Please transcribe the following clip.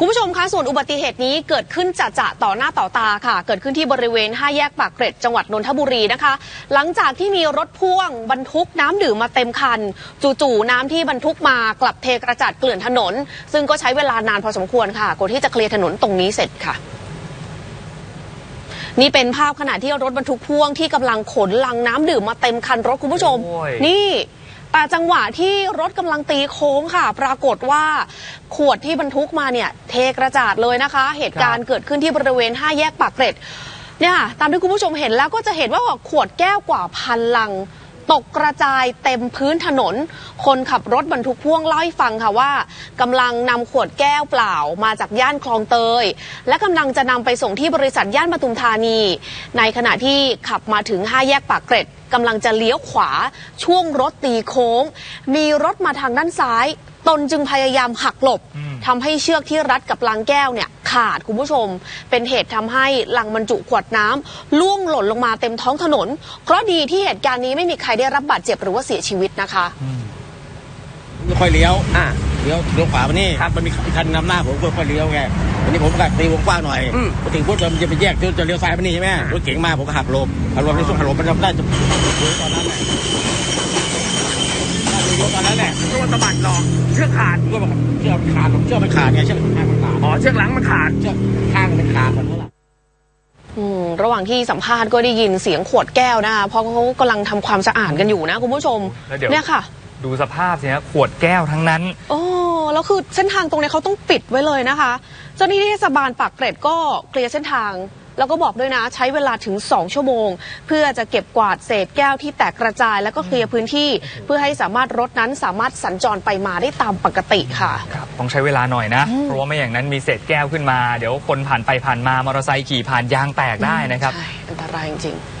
คุณผู้ชมคะส่วนอุบัติเหตุนี้เกิดขึ้นจะจะต่อหน้าต่อตาค่ะ เกิดขึ้นที่บริเวณห้าแยกปากเกร็ดจังหวัดนนทบุรีนะคะ หลังจากที่มีรถพ่วงบรรทุกน้ำดื่มมาเต็มคัน จู่ๆน้ำที่บรรทุกมากลับเทกระจัดเกลื่อนถนน ซึ่งก็ใช้เวลานานพอสมควรค่ะกว่าที่จะเคลียร์ถนนตรงนี้เสร็จค่ะนี่เป็นภาพขณะที่รถบรรทุกพ่วงที่กำลังขนลังน้ำดื่มมาเต็มคันรถคุณผู้ชมโอ้ยนี่แต่จังหวะที่รถกำลังตีโค้งค่ะ ปรากฏว่า ขวดที่บรรทุกมาเนี่ยเทกระจาดเลยนะคะ เหตุการณ์เกิดขึ้นที่บริเวณ 5 แยกปากเกร็ดเนี่ยค่ะตามที่คุณผู้ชมเห็นแล้วก็จะเห็นว่าขวดแก้วกว่าพันลัง ตกกระจายเต็มพื้นถนน คนขับรถบรรทุกพ่วงเล่าให้ฟังค่ะว่ากำลังนำขวดแก้วเปล่ามาจากย่านคลองเตย และกำลังจะนำไปส่งที่บริษัทย่านปทุมธานี ในขณะที่ขับมาถึง5แยกปากเกร็ดกำลังจะเลี้ยวขวาช่วงรถตีโค้ง มีรถมาทางด้านซ้าย ตนจึงพยายามหักหลบอืมทำให้เชือกที่รัดกับลังแก้วเนี่ยขาดคุณผู้ชม เป็นเหตุทำให้ลังบรรจุขวดน้ำล่วงหล่นลงมาเต็มท้องถนน เพราะดีที่เหตุการณ์นี้ไม่มีใครได้รับบาดเจ็บหรือว่าเสียชีวิตนะคะไม่ค่อยเลี้ยวอ่า เลี้ยวเลี้ยวขวามานี่ครับมันมีคันนำหน้าผมก็ค่อยเลี้ยวไงวันนี้ผมก็ตีวงกว้างหน่อยอืม พอถึงปุ๊บมันจะไปแยกจะเลี้ยวซ้ายมานี่ใช่ไหมรถเก๋งมาผมก็หักหลบหักหลบในช่วงหักหลบมันทำได้จะตอนนั้นแห ว่าสะบัดหลอกเชือกขาดก็แบบเชือกมันขาดผมเชือกมันขาดไงเชือกข้างมันขาดอ๋อเชือกหลังมันขาดเชือกข้างมันขาดมันเท่าไหร่อืมระหว่างที่สัมภาษณ์ก็ได้ยินเสียงขวดแก้วนะคะเพราะเขากำลังทำความสะอาดกันอยู่นะคุณผู้ชมแล้วเดี๋ยวเนี่ยค่ะ ดูสภาพสิฮะขวดแก้วทั้งนั้น โอ้แล้วคือเส้นทางตรงเนี้ยเขาต้องปิดไว้เลยนะคะ เจ้าหน้าที่เทศบาลปากเกร็ดก็เคลียร์เส้นทาง แล้วก็บอกด้วยนะใช้เวลาถึง 2 ชั่วโมง เพื่อจะเก็บกวาดเศษแก้วที่แตกกระจาย แล้วก็เคลียร์พื้นที่ เพื่อให้สามารถรถนั้นสามารถสัญจรไปมาได้ตามปกติค่ะครับต้องใช้เวลาหน่อยนะอืมเพราะว่าไม่อย่างนั้นมีเศษแก้วขึ้นมา เดี๋ยวคนผ่านไปผ่านมามอเตอร์ไซค์ขี่ผ่านยางแตกได้นะครับใช่อันตรายจริงๆ